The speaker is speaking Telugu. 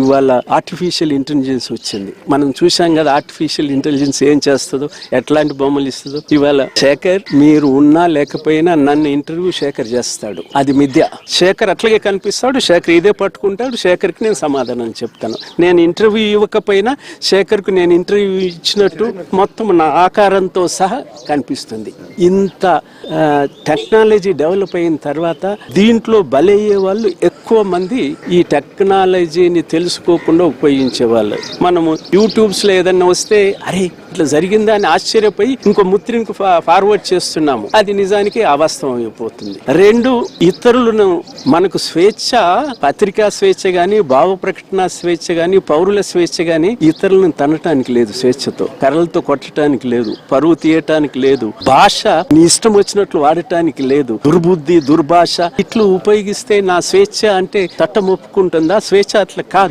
ఇవాళ ఆర్టిఫిషియల్ ఇంటెలిజెన్స్ వచ్చింది. మనం చూసాం కదా ఆర్టిఫిషియల్ ఇంటెలిజెన్స్ ఏం చేస్తుందో ఎట్లాంటి బొమ్మలు ఇస్తుందో. ఇవాళ శేఖర్ మీరు ఉన్నా లేకపోయినా నన్ను ఇంటర్వ్యూ శేఖర్ చేస్తాడు. అది మిథ్య. శేఖర్ అట్లాగే కనిపిస్తాడు శేఖర్ ఇదే పట్టుకుంటాడు శేఖర్కి నేను సమాధానం చెప్తాను. నేను ఇంటర్వ్యూ ఇవ్వకపోయినా శేఖర్కు నేను ఇంటర్వ్యూ ఇచ్చినట్టు మొత్తం నా ఆకారంతో సహా కనిపిస్తుంది. ఇంత టెక్నాలజీ డెవలప్ అయిన తర్వాత దీంట్లో బలయ్యే వాళ్ళు ఎక్కువ మంది ఈ టెక్నాలజీని తెలుసు తెలుసుకోకుండా ఉపయోగించే వాళ్ళు మనము యూట్యూబ్స్లో ఏదన్నా వస్తే అరే ఇట్లా జరిగిందా అని ఆశ్చర్యపోయి ఇంకో ముత్రికి ఫార్వర్డ్ చేస్తున్నాము. అది నిజానికి అవాస్తవం అయిపోతుంది. రెండు ఇతరులను మనకు స్వేచ్ఛ పత్రికా స్వేచ్ఛ గాని భావ ప్రకటన స్వేచ్ఛ గాని పౌరుల స్వేచ్ఛ గాని ఇతరులను తనటానికి లేదు స్వేచ్ఛతో. కర్రలతో కొట్టడానికి లేదు పరువు తీయటానికి లేదు భాష నీ ఇష్టం వచ్చినట్లు వాడటానికి లేదు దుర్బుద్ధి దుర్భాష ఇట్లు ఉపయోగిస్తే నా స్వేచ్ఛ అంటే తట్టమొప్పుకుంటుందా? స్వేచ్ఛ అట్లా కాదు.